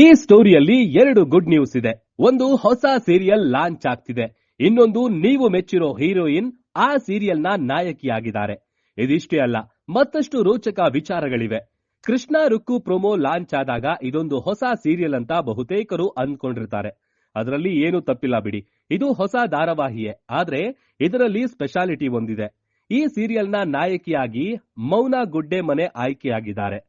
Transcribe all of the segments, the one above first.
ಈ ಸ್ಟೋರಿಯಲ್ಲಿ ಎರಡು good news ಇದೆ. ಒಂದು ಹೊಸ ಸೀರಿಯಲ್ ಲಾಂಚ್ ಆಗ್ತಿದೆ. ಇನ್ನೊಂದು ನೀವು ಮೆಚ್ಚಿರೋ ಹೀರೋಯಿನ್ ಆ ಸೀರಿಯಲ್ನ ನಾಯಕಿಯಾಗಿದ್ದಾರೆ. ಇದಿಷ್ಟೇ ಅಲ್ಲ, ಮತ್ತಷ್ಟು ರೋಚಕ ವಿಚಾರಗಳಿವೆ. ಕೃಷ್ಣ ರುಕ್ಕು ಪ್ರೊಮೋ ಲಾಂಚ್ ಆದಾಗ ಇದೊಂದು ಹೊಸ ಸೀರಿಯಲ್ ಅಂತ ಬಹುತೇಕರು ಅಂದ್ಕೊಂಡಿರ್ತಾರೆ ಅದರಲ್ಲಿ ಏನು ತಪ್ಪಿಲ್ಲ ಬಿಡಿ. ಇದು ಹೊಸ ಧಾರಾವಾಹಿಯೇ. ಆದ್ರೆ ಇದರಲ್ಲಿ ಸ್ಪೆಷಾಲಿಟಿ ಒಂದಿದೆ. ಈ ಸೀರಿಯಲ್ನ ನಾಯಕಿಯಾಗಿ ಮೌನ ಗುಡ್ಡೆ ಮನೆ ಆಯ್ಕೆಯಾಗಿದ್ದಾರೆ.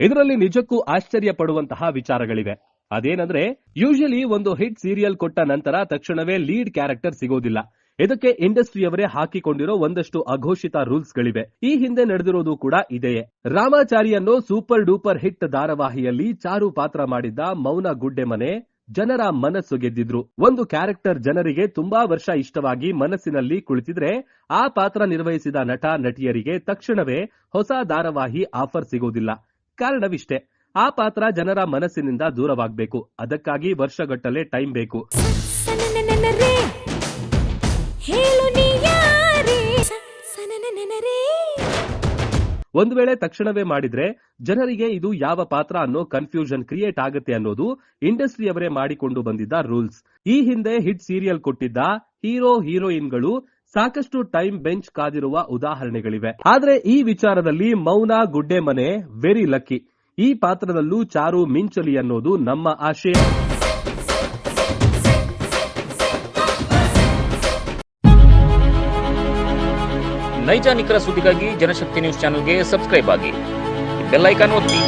ಇದರಲ್ಲಿ ನಿಜಕ್ಕೂ ಆಶ್ಚರ್ಯ ಪಡುವಂತಹ ವಿಚಾರಗಳಿವೆ. ಅದೇನಂದ್ರೆ ಯೂಶಲಿ ಒಂದು ಹಿಟ್ ಸೀರಿಯಲ್ ಕೊಟ್ಟ ನಂತರ ತಕ್ಷಣವೇ ಲೀಡ್ ಕ್ಯಾರೆಕ್ಟರ್ ಸಿಗೋದಿಲ್ಲ. ಇದಕ್ಕೆ ಇಂಡಸ್ಟ್ರಿಯವರೇ ಹಾಕಿಕೊಂಡಿರೋ ಒಂದಷ್ಟು ಅಘೋಷಿತ ರೂಲ್ಸ್ ಗಳಿವೆ ಈ ಹಿಂದೆ ನಡೆದಿರೋದು ಕೂಡ ಇದೆಯೇ. ರಾಮಾಚಾರಿಯನ್ನು ಸೂಪರ್ ಡೂಪರ್ ಹಿಟ್ ಧಾರಾವಾಹಿಯಲ್ಲಿ ಚಾರು ಪಾತ್ರ ಮಾಡಿದ್ದ ಮೌನ ಗುಡ್ಡೆ ಮನೆ ಜನರ ಮನಸ್ಸು ಗೆದ್ದಿದ್ರು. ಒಂದು ಕ್ಯಾರೆಕ್ಟರ್ ಜನರಿಗೆ ತುಂಬಾ ವರ್ಷ ಇಷ್ಟವಾಗಿ ಮನಸ್ಸಿನಲ್ಲಿ ಕುಳಿತಿದ್ರೆ ಆ ಪಾತ್ರ ನಿರ್ವಹಿಸಿದ ನಟ, ನಟಿಯರಿಗೆ ತಕ್ಷಣವೇ ಹೊಸ ಧಾರಾವಾಹಿ ಆಫರ್ ಸಿಗೋದಿಲ್ಲ. ಕಾರಣವಿಷ್ಟೇ. ಆ ಪಾತ್ರ ಜನರ ಮನಸ್ಸಿನಿಂದ ದೂರವಾಗಬೇಕು. ಅದಕ್ಕಾಗಿ ವರ್ಷಗಟ್ಟಲೆ ಟೈಮ್ ಬೇಕು. ಒಂದು ವೇಳೆ ತಕ್ಷಣವೇ ಮಾಡಿದ್ರೆ ಜನರಿಗೆ ಇದು ಯಾವ ಪಾತ್ರ ಅನ್ನೋ ಕನ್ಫ್ಯೂಷನ್ ಕ್ರಿಯೇಟ್ ಆಗುತ್ತೆ ಅನ್ನೋದು ಇಂಡಸ್ಟ್ರಿಯವರೇ ಮಾಡಿಕೊಂಡು ಬಂದಿದ್ದ ರೂಲ್ಸ್ ಈ ಹಿಂದೆ ಹಿಟ್ ಸೀರಿಯಲ್ ಕೊಟ್ಟಿದ್ದ ಹೀರೋ ಹೀರೋಯಿನ್ಗಳು ಸಾಕಷ್ಟು ಟೈಮ್ ಬೆಂಚ್ ಕಾದಿರುವ ಉದಾಹರಣೆಗಳಿವೆ. ಆದ್ರೆ ಈ ವಿಚಾರದಲ್ಲಿ ಮೌನ ಗುಡ್ಡೆ ಮನೆ ವೆರಿ ಲಕ್ಕಿ ಈ ಪಾತ್ರದಲ್ಲೂ ಚಾರು ಮಿಂಚಲಿ ಅನ್ನೋದು ನಮ್ಮ ಆಶಯ ನೈಜ ನಿಖರ ಸುದ್ದಿಗಾಗಿ ಜನಶಕ್ತಿ ನ್ಯೂಸ್ ಚಾನೆಲ್ಗೆ ಸಬ್ಸ್ಕ್ರೈಬ್ ಆಗಿ. ಬೆಲ್ಲೈಕಾನ್ ಒತ್ತಿ.